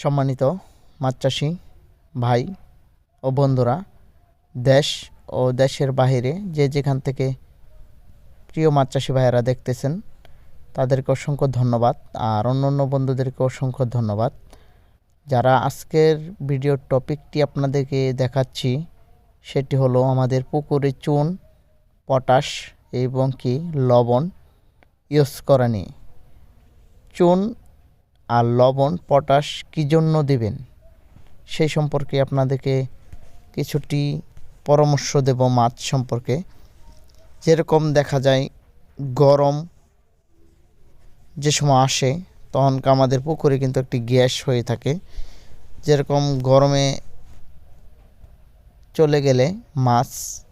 সম্মানিত মাছ চাষি ভাই ও বন্ধুরা, দেশ ও দেশের বাইরে যে যেখান থেকে প্রিয় মাছ ভাইয়েরা দেখতেছেন, তাদেরকে অসংখ্য ধন্যবাদ। আর অন্য অন্য বন্ধুদেরকে অসংখ্য ধন্যবাদ। যারা আজকের ভিডিওর টপিকটি আপনাদেরকে দেখাচ্ছি, সেটি হলো আমাদের পুকুরে চুন, পটাশ এবং কি লবণ ইউজ করা নিয়ে। চুন আর লবণ, পটাশ কী জন্য দেবেন? সেই সম্পর্কে আপনাদেরকে কিছুটি পরামর্শ দেব মাছ সম্পর্কে। যেরকম দেখা যায়, গরম যে সময় আসে তখন আমাদের পুকুরে কিন্তু একটি গ্যাস হয়ে থাকে। যেরকম গরমে চলে গেলে মাছ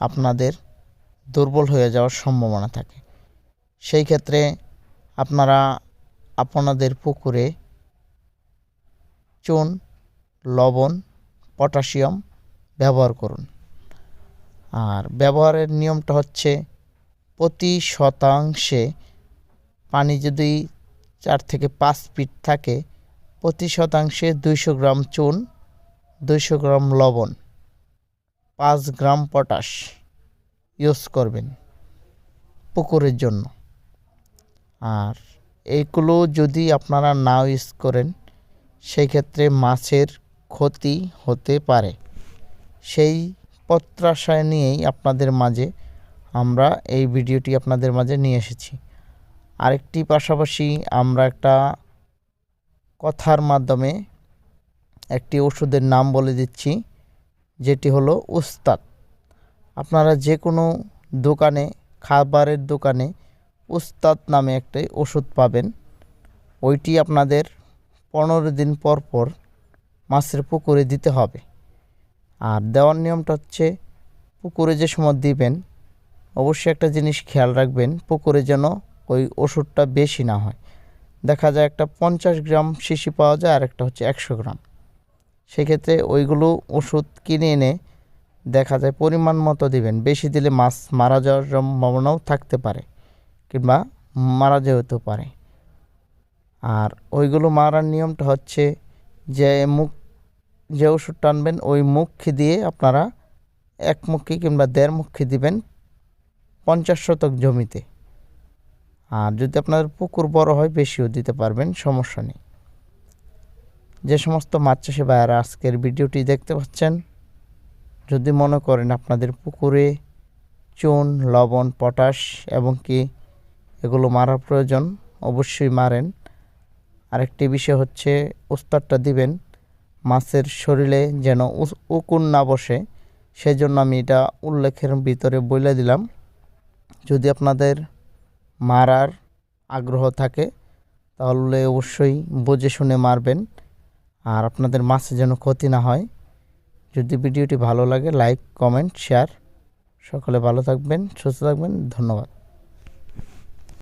আপনাদের দুর্বল হয়ে যাওয়ার সম্ভাবনা থাকে। সেই ক্ষেত্রে আপনারা আপনাদের পুকুরে চুন, লবণ, পটাশিয়াম ব্যবহার করুন। আর ব্যবহারের নিয়মটা হচ্ছে প্রতি শতাংশে পানি যদি চার থেকে পাঁচ ফিট থাকে, প্রতি শতাংশে দুইশো গ্রাম চুন, দুইশো গ্রাম লবণ, পাঁচ গ্রাম পটাশ ইউজ করবেন পুকুরের জন্য। আর এইগুলো যদি আপনারা না ইউজ করেন সেই ক্ষেত্রে মাছের ক্ষতি হতে পারে। সেই প্রত্যাশায় নিয়েই আপনাদের মাঝে আমরা এই ভিডিওটি আপনাদের মাঝে নিয়ে এসেছি। আরেকটি পাশাপাশি আমরা একটা কথার মাধ্যমে একটি ওষুধের নাম বলে দিচ্ছি, যেটি হলো উস্তাদ। আপনারা যে কোনো দোকানে, খাবারের দোকানে উস্তাদ নামে একটি ওষুধ পাবেন। ওইটি আপনাদের পনেরো দিন পর পর মাছের পুকুরে দিতে হবে। আর দেওয়ার নিয়মটা হচ্ছে পুকুরে যে সময় দিবেন, অবশ্যই একটা জিনিস খেয়াল রাখবেন, পুকুরে যেন ওই ওষুধটা বেশি না হয়। দেখা যায় একটা পঞ্চাশ গ্রাম শিশি পাওয়া যায়, আর একটা হচ্ছে একশো গ্রাম। সেক্ষেত্রে ওইগুলো ওষুধ কিনে এনে দেখা যায় পরিমাণ মতো দিবেন। বেশি দিলে মাছ মারা যাওয়ার সম্ভাবনাও থাকতে পারে। কিংবা মারা যেতেও পারে। আর ওইগুলো মারার নিয়মটা হচ্ছে যে মুখ, যে ওষুধ টানবেন ওই মুখি দিয়ে আপনারা এক মুখি কিংবা দেড় মুখি দিবেন পঞ্চাশ শতক জমিতে। আর যদি আপনাদের পুকুর বড় হয় বেশিও দিতে পারবেন, সমস্যা নেই। যে সমস্ত মাছ চাষি ভাইয়ারা আজকের ভিডিওটি দেখতে পাচ্ছেন, যদি মনে করেন আপনাদের পুকুরে চুন, লবণ, পটাশ এবং কি এগুলো মারার প্রয়োজন, অবশ্যই মারেন। আরেকটি বিষয় হচ্ছে, উস্তাদটা দিবেন, মাছের শরীরে যেন উকুন না বসে। সেজন্য আমি এটা উল্লেখের ভিতরে বলে দিলাম। যদি আপনাদের মারার আগ্রহ থাকে, তাহলে অবশ্যই বুঝে শুনে মারবেন। আর আপনাদের মাছের যেন ক্ষতি না হয়। যদি ভিডিওটি ভালো লাগে, লাইক, কমেন্ট, শেয়ার। সকলে ভালো থাকবেন, সুস্থ থাকবেন, ধন্যবাদ।